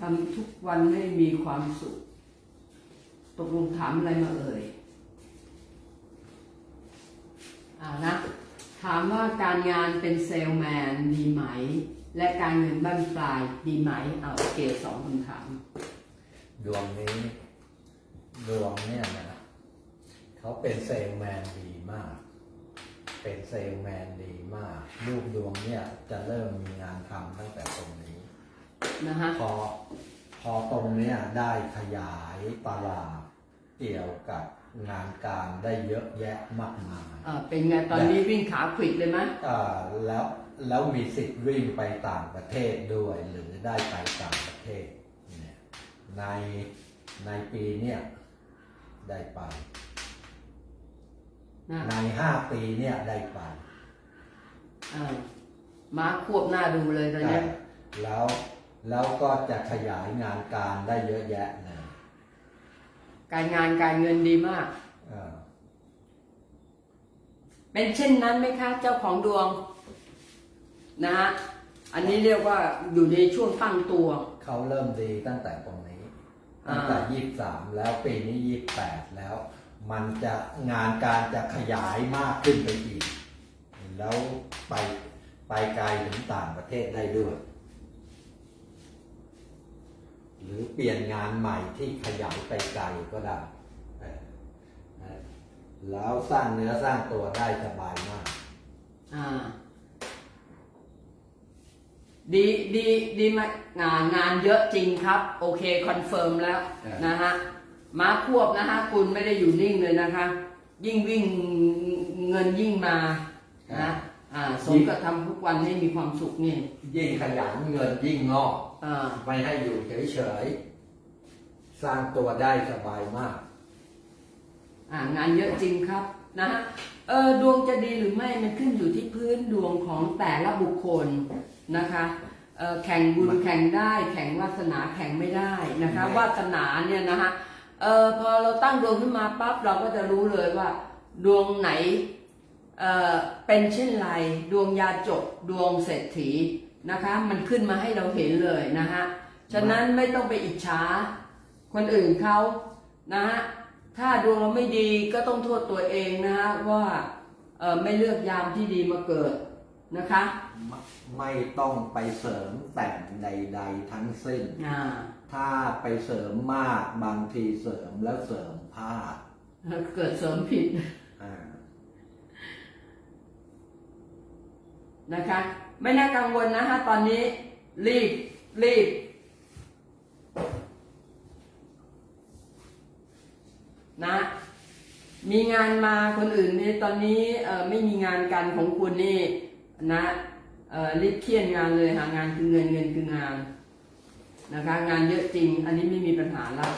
ทำทุกวันให้มีความสุข ตกลงถามอะไรมาเอ่ยอ่านะถามว่าการงานเป็นเซลแมนดีไหม และการเงินบั้นปลายดีไหม เอาเกรดสองคำถาม ดวงนี้ดวงเนี่ยนะเขาเป็นเซลแมนดีมาก เป็นเซลแมนดีมาก ลูกดวงเนี่ยจะเริ่มมีงานทำตั้งแต่ตรงนี้ นะฮะพอพอตรงเนี้ยได้ขยายตลาดเกี่ยวกับงานการได้เยอะแยะมากมายเอ่อเป็นไงตอนนี้วิ่งขาขวิดเลยไหมอ่าแล้วแล้วมีสิทธิ์วิ่งไปต่างประเทศด้วย หรือได้ไปต่างประเทศเนี่ยในในปีเนี่ยได้ไป นะในห้าปีเนี่ยได้ไปเออมาควบหน้าดูเลยตอนเนี้ย แล้ว แล้วก็จะขยายงานการได้เยอะแยะเลยการงานการเงินดีมาก เออเป็นเช่นนั้นไหมคะ เจ้าของดวง นะฮะอันนี้เรียกว่าอยู่ในช่วงตั้งตัว เขาเริ่มดีตั้งแต่ตรงนี้อ่า ตั้งแต่ยี่สิบสามแล้วปีนี้ยี่สิบแปดแล้ว มันจะงานการจะขยายมากขึ้นไปอีก แล้วไปไปไกลถึงต่างประเทศได้ด้วย หรือเปลี่ยนงานใหม่ที่ขยายไปไกลก็ได้เออเออแล้วสร้างเนื้อสร้างตัวได้สบายมาก อ่า ดีดีดีไหมงานงานเยอะจริงครับ โอเคคอนเฟิร์มแล้วเออนะฮะมาควบนะฮะคุณไม่ได้อยู่นิ่งเลยนะคะ ยิ่งวิ่งเงินยิ่งมานะ อ่าสมกับทำทุกวันให้มีความสุขนี่ยิ่งขยันเงินยิ่งงอกอ่าไม่ให้อยู่เฉยๆสร้างตัวได้สบายมาก อ่างานเยอะจริงครับนะฮะเออดวงจะดีหรือไม่มันขึ้นอยู่ที่พื้นดวงของแต่ละบุคคลนะคะเออแข่งบุญแข่งได้แข่งวาสนาแข่งไม่ได้นะคะไม่วาสนาเนี่ยนะฮะเออพอเราตั้งดวงขึ้นมาปั๊บเราก็จะรู้เลยว่า ดวงไหน เออเป็นเช่นไรดวงยาจกดวงเศรษฐีนะคะ มันขึ้นมาให้เราเห็นเลยนะฮะฉะนั้นไม่ต้องไปอิจฉาคนอื่นเขานะฮะถ้าดวงเราไม่ดีก็ต้องโทษตัวเองนะฮะว่าเอ่อไม่เลือกยามที่ดีมาเกิดนะคะไม่ไม่ต้องไปเสริมแต่งใด ๆ ทั้งสิ้นอ่าถ้าไปเสริมมากบางทีเสริมแล้วเสริมพลาดเกิดเสริมผิด อ่า นะคะ ไม่น่ากังวลนะฮะตอนนี้รีบรีบนะมีงานมาคนอื่นนี่ตอนนี้ไม่มีงานกันของคุณนี่นะรีบเครียดงานเลยหางานคือเงินเงินคืองานนะคะงานเยอะจริง อันนี้ไม่มีปัญหาแล้ว